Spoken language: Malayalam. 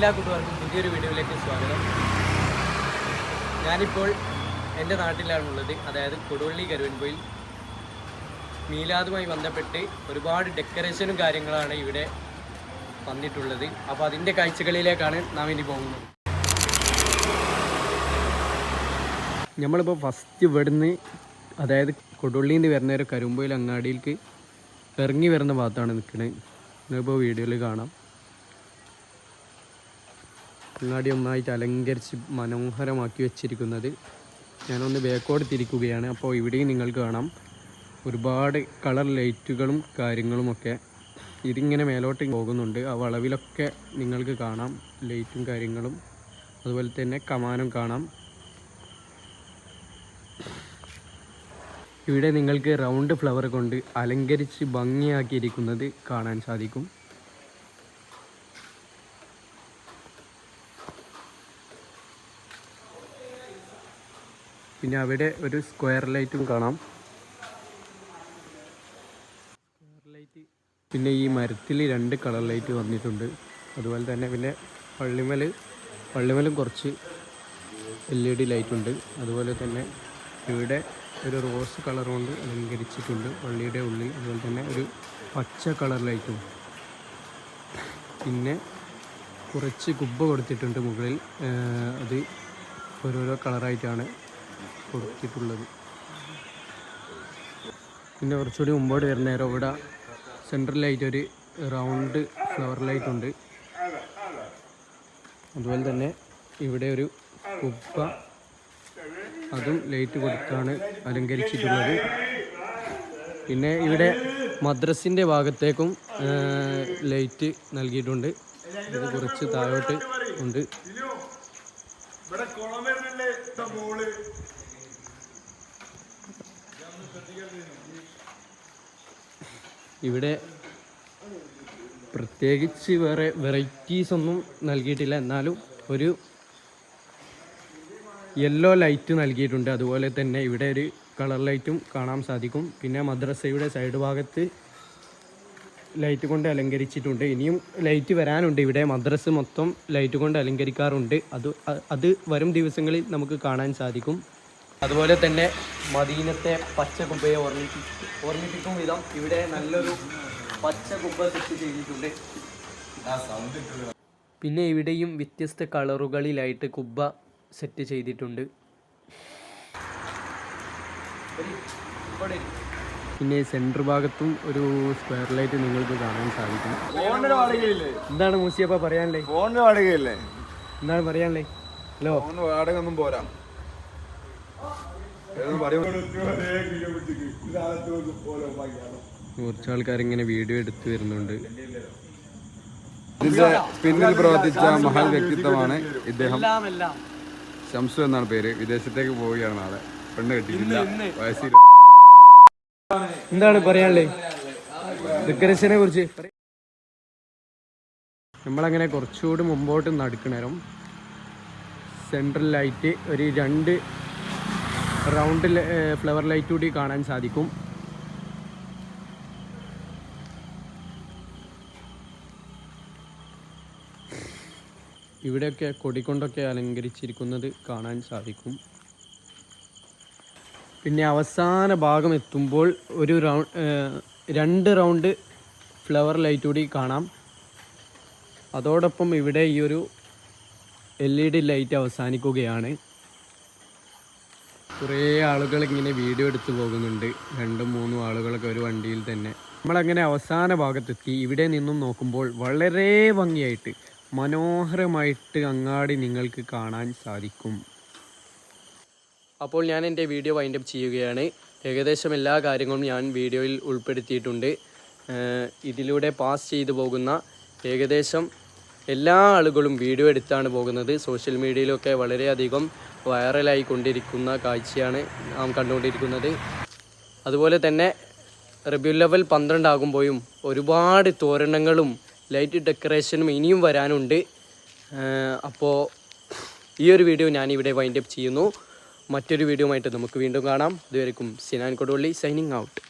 എല്ലാ കൂട്ടുകാർക്കും പുതിയൊരു വീഡിയോയിലേക്ക് സ്വാഗതം. ഞാനിപ്പോൾ എന്റെ നാട്ടിലാണുള്ളത്. അതായത് കൊടുവള്ളി കരുവൻകോയിൽ മീലാദുമായി ബന്ധപ്പെട്ട് ഒരുപാട് ഡെക്കറേഷനും കാര്യങ്ങളാണ് ഇവിടെ വന്നിട്ടുള്ളത്. അപ്പോൾ അതിന്റെ കാഴ്ചകളിലേക്കാണ് നാം ഇനി പോകുന്നത്. നമ്മളിപ്പോൾ ഫസ്റ്റ് ഇവിടുന്ന് അതായത് കൊടുവള്ളിയിൽ നിന്ന് വരുന്ന ഒരു കരുമ്പോയിൽ അങ്ങാടിയിലേക്ക് ഇറങ്ങി വരുന്ന ഭാഗത്താണ് നിൽക്കുന്നത് നിങ്ങളിപ്പോൾ വീഡിയോയിൽ കാണാം. അങ്ങാടി ഒന്നായിട്ട് അലങ്കരിച്ച് മനോഹരമാക്കി വെച്ചിരിക്കുന്നത്. ഞാനൊന്ന് ബേക്കോട് തിരിക്കുകയാണ്. അപ്പോൾ ഇവിടെയും നിങ്ങൾക്ക് കാണാം. ഒരുപാട് കളർ ലൈറ്റുകളും കാര്യങ്ങളുമൊക്കെ ഇതിങ്ങനെ മേലോട്ട് പോകുന്നുണ്ട്. ആ വളവിലൊക്കെ നിങ്ങൾക്ക് കാണാം. ലൈറ്റും കാര്യങ്ങളും. അതുപോലെ തന്നെ കമാനം കാണാം. ഇവിടെ നിങ്ങൾക്ക് റൗണ്ട് ഫ്ലവർ കൊണ്ട് അലങ്കരിച്ച് ഭംഗിയാക്കിയിരിക്കുന്നത് കാണാൻ സാധിക്കും. പിന്നെ അവിടെ ഒരു സ്ക്വയർ ലൈറ്റും കാണാം. സ്ക്വയർ ലൈറ്റ് പിന്നെ ഈ മരത്തിൽ രണ്ട് കളർ ലൈറ്റ് വന്നിട്ടുണ്ട്. അതുപോലെ തന്നെ പിന്നെ പള്ളിമൽ പള്ളിമലും കുറച്ച് എൽ ഇ ഡി ലൈറ്റ് ഉണ്ട്. അതുപോലെ തന്നെ ഇവിടെ ഒരു റോസ് കളർ കൊണ്ട് അലങ്കരിച്ചിട്ടുണ്ട് പള്ളിയുടെ ഉള്ളിൽ. അതുപോലെ തന്നെ ഒരു പച്ച കളർ ലൈറ്റും പിന്നെ കുറച്ച് കുബ്ബ കൊടുത്തിട്ടുണ്ട് മുകളിൽ. അത് ഓരോരോ കളറായിട്ടാണ് കൊടുത്തിട്ടുള്ളത്. പിന്നെ കുറച്ചുകൂടി മുമ്പോട്ട് വരുന്ന നേരം ഇവിടെ സെൻട്രലായിട്ട് ഒരു റൗണ്ട് ഫ്ലവർ ലൈറ്റ് ഉണ്ട് അതുപോലെ തന്നെ ഇവിടെ ഒരു കുപ്പ അതും ലൈറ്റ് കൊടുത്താണ് അലങ്കരിച്ചിട്ടുള്ളത്. പിന്നെ ഇവിടെ മദ്രസിന്റെ ഭാഗത്തേക്കും ലൈറ്റ് നൽകിയിട്ടുണ്ട്. ഇത് കുറച്ച് താഴോട്ട് ഉണ്ട്. ഇവിടെ കുളം വരുന്നുണ്ട്. ഇവിടെ പ്രത്യേകിച്ച് വേറെ വെറൈറ്റീസ് ഒന്നും നൽകിയിട്ടില്ല. എന്നാലും ഒരു യെല്ലോ ലൈറ്റ് നൽകിയിട്ടുണ്ട്. അതുപോലെ തന്നെ ഇവിടെ ഒരു കളർ ലൈറ്റും കാണാൻ സാധിക്കും. പിന്നെ മദ്രസയുടെ സൈഡ് ഭാഗത്ത് ലൈറ്റ് കൊണ്ട് അലങ്കരിച്ചിട്ടുണ്ട്. ഇനിയും ലൈറ്റ് വരാനുണ്ട്. ഇവിടെ മദ്രസ് മൊത്തം ലൈറ്റ് കൊണ്ട് അലങ്കരിക്കാറുണ്ട്. അത് അത് വരും ദിവസങ്ങളിൽ നമുക്ക് കാണാൻ സാധിക്കും. അതുപോലെ തന്നെ മദീനത്തെ പച്ച കുബയെ ഓർമ്മിപ്പി ഓർമ്മിപ്പിക്കും വിധം ഇവിടെ നല്ലൊരു പച്ച കുബ്ബ സെറ്റ് ചെയ്തിട്ടുണ്ട്. പിന്നെ ഇവിടെയും വ്യത്യസ്ത കളറുകളിലായിട്ട് കുബ്ബ സെറ്റ് ചെയ്തിട്ടുണ്ട്. പിന്നെ സെന്റർ ഭാഗത്തും ഒരു സ്ക്വയർ ലൈറ്റ് നിങ്ങൾക്ക് കാണാൻ സാധിക്കും. എന്താണ് മൂസിയപ്പ പറയാനല്ലേ? എന്താണ് പറയാനല്ലേ? ഹലോ? വാടക ഒന്നും പോരാ. കുറച്ച് ആൾക്കാർ ഇങ്ങനെ വീഡിയോ എടുത്തു വരുന്നുണ്ട്. ഇതിന്റെ പിന്നിൽ പ്രവർത്തിച്ച മഹാൻ വ്യക്തിത്വമാണ് ഇദ്ദേഹം. ശംസു എന്നാണ് പേര്. വിദേശത്തേക്ക് പോവുകയാണ് നാളെ പെണ്ണ് കെട്ടിയിട്ടില്ല. വയസ്സിൽ എന്താണ് പറയാനുള്ളത് ഡെക്കറേഷനെ കുറിച്ച്. നമ്മളങ്ങനെ കുറച്ചുകൂടി മുമ്പോട്ട് നടക്കണേരം സെൻട്രൽ ലൈറ്റ് ഒരു രണ്ട് റൗണ്ട് ഫ്ലവർ ലൈറ്റ് കൂടി കാണാൻ സാധിക്കും. ഇവിടെയൊക്കെ കൊടിക്കൊണ്ടൊക്കെ അലങ്കരിച്ചിരിക്കുന്നത് കാണാൻ സാധിക്കും. പിന്നെ അവസാന ഭാഗം എത്തുമ്പോൾ ഒരു റൗണ്ട് രണ്ട് റൗണ്ട് ഫ്ലവർ ലൈറ്റ് കൂടി കാണാം. അതോടൊപ്പം ഇവിടെ ഈ ഒരു എൽ ഇ ഡി ലൈറ്റ് അവസാനിക്കുകയാണ്. കുറേ ആളുകൾ ഇങ്ങനെ വീഡിയോ എടുത്തു പോകുന്നുണ്ട്. രണ്ടും മൂന്നും ആളുകളൊക്കെ ഒരു വണ്ടിയിൽ തന്നെ. നമ്മളങ്ങനെ അവസാന ഭാഗത്തെത്തി. ഇവിടെ നിന്നും നോക്കുമ്പോൾ വളരെ ഭംഗിയായിട്ട് മനോഹരമായിട്ട് അങ്ങാടി നിങ്ങൾക്ക് കാണാൻ സാധിക്കും. അപ്പോൾ ഞാൻ എന്റെ വീഡിയോ വൈൻഡപ്പ് ചെയ്യുകയാണ്. ഏകദേശം എല്ലാ കാര്യങ്ങളും ഞാൻ വീഡിയോയിൽ ഉൾപ്പെടുത്തിയിട്ടുണ്ട്. ഇതിലൂടെ പാസ് ചെയ്തു പോകുന്ന ഏകദേശം എല്ലാ ആളുകളും വീഡിയോ എടുത്താണ് പോകുന്നത്. സോഷ്യൽ മീഡിയയിലൊക്കെ വളരെയധികം വൈറലായി കൊണ്ടിരിക്കുന്ന കാഴ്ചയാണ് നാം കണ്ടുകൊണ്ടിരിക്കുന്നത്. അതുപോലെ തന്നെ റിവ്യൂ ലെവൽ പന്ത്രണ്ടാകുമ്പോഴും ഒരുപാട് തോരണങ്ങളും ലൈറ്റ് ഡെക്കറേഷനും ഇനിയും വരാനുണ്ട്. അപ്പോൾ ഈ ഒരു വീഡിയോ ഞാനിവിടെ വൈൻഡപ്പ് ചെയ്യുന്നു. മറ്റൊരു വീഡിയോ ആയിട്ട് നമുക്ക് വീണ്ടും കാണാം. ഇതുവരെക്കും സിനാൻ കൊടുവള്ളി സൈനിങ് ഔട്ട്.